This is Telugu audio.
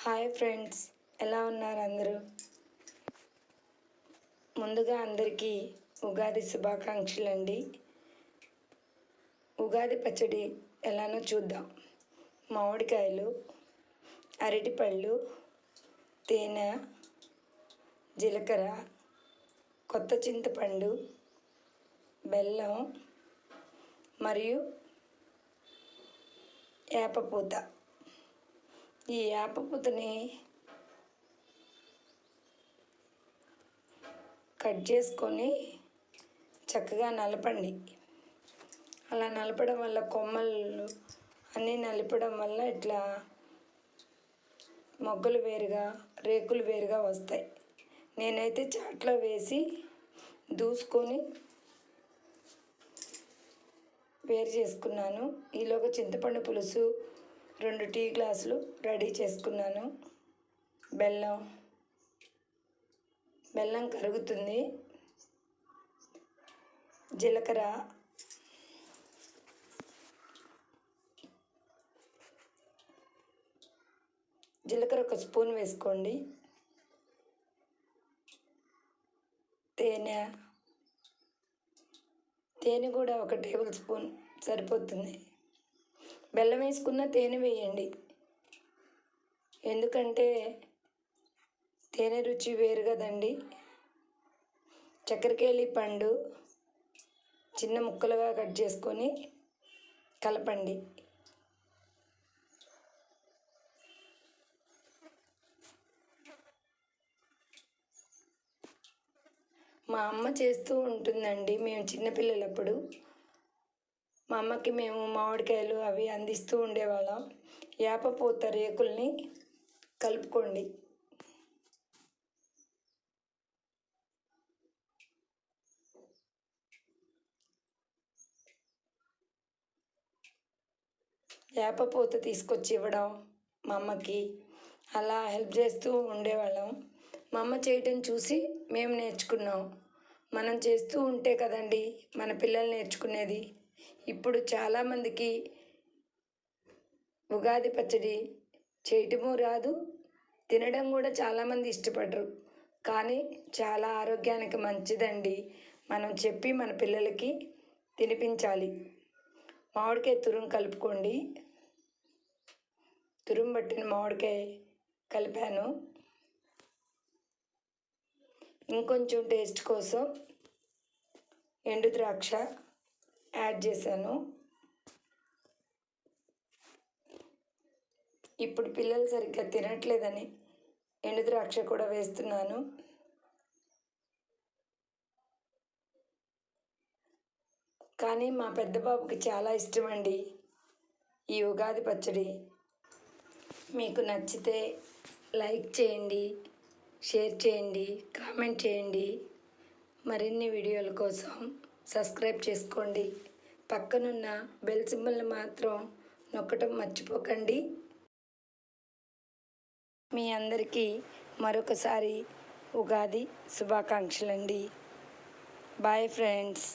హాయ్ ఫ్రెండ్స్ ఎలా ఉన్నారు అందరూ? ముందుగా అందరికీ ఉగాది శుభాకాంక్షలు అండి ఉగాది పచ్చడి ఎలానో చూద్దాం. మామిడికాయలు అరటిపళ్ళు తేనె జీలకర్ర కొత్త చింతపండు బెల్లం మరియు వేపపూత ఈ వేపపూతని కట్ చేసుకొని చక్కగా నలపండి. అలా నలపడం వల్ల కొమ్మలు అన్నీ నలపడం వల్ల ఇట్లా మొగ్గలు వేరుగా రేకులు వేరుగా వస్తాయి. నేనైతే చాట్లో వేసి దూసుకొని వేరు చేసుకున్నాను. ఈలోగా చింతపండు పులుసు రెండు టీ గ్లాసులు రెడీ చేసుకున్నాను. బెల్లం బెల్లం కరుగుతుంది. జీలకర్ర జీలకర్ర ఒక స్పూన్ వేసుకోండి. తేనె తేనె కూడా ఒక టేబుల్ స్పూన్ సరిపోతుంది. బెల్లం వేసుకున్న తేనె వేయండి. ఎందుకంటే తేనె రుచి వేరు కదండి. చక్కెరకేళి పండు చిన్న ముక్కలుగా కట్ చేసుకొని కలపండి. మా అమ్మ చేస్తూ ఉంటుందండి. మేము చిన్నపిల్లలప్పుడు మా అమ్మకి మేము మామిడికాయలు అవి అందిస్తూ ఉండేవాళ్ళం. వేపపూత రేకుల్ని కలుపుకోండి. వేపపూత తీసుకొచ్చి ఇవ్వడం మా అమ్మకి అలా హెల్ప్ చేస్తూ ఉండేవాళ్ళం. మా అమ్మ చేయటం చూసి మేము నేర్చుకున్నాం. మనం చేస్తూ ఉంటే కదండి మన పిల్లలు నేర్చుకునేది. ఇప్పుడు చాలామందికి ఉగాది పచ్చడి చేయటము రాదు తినడం కూడా చాలామంది ఇష్టపడరు. కానీ చాలా ఆరోగ్యానికి మంచిదండి. మనం చెప్పి మన పిల్లలకి తినిపించాలి. మామిడికాయ తురుము కలుపుకోండి. తురుము పట్టిన మామిడికాయ కలిపాను. ఇంకొంచెం టేస్ట్ కోసం ఎండు ద్రాక్ష యాడ్ చేశాను. ఇప్పుడు పిల్లలు సరిగ్గా తినట్లేదని ఎండుద్రాక్ష కూడా వేస్తున్నాను. కానీ మా పెద్ద బాబుకి చాలా ఇష్టం అండి ఈ ఉగాది పచ్చడి. మీకు నచ్చితే లైక్ చేయండి షేర్ చేయండి కామెంట్ చేయండి. మరిన్ని వీడియోల కోసం సబ్స్క్రైబ్ చేసుకోండి. పక్కనున్న బెల్ సింబల్ని మాత్రం నొక్కటం మర్చిపోకండి. మీ అందరికీ మరొకసారి ఉగాది శుభాకాంక్షలండి. Bye friends.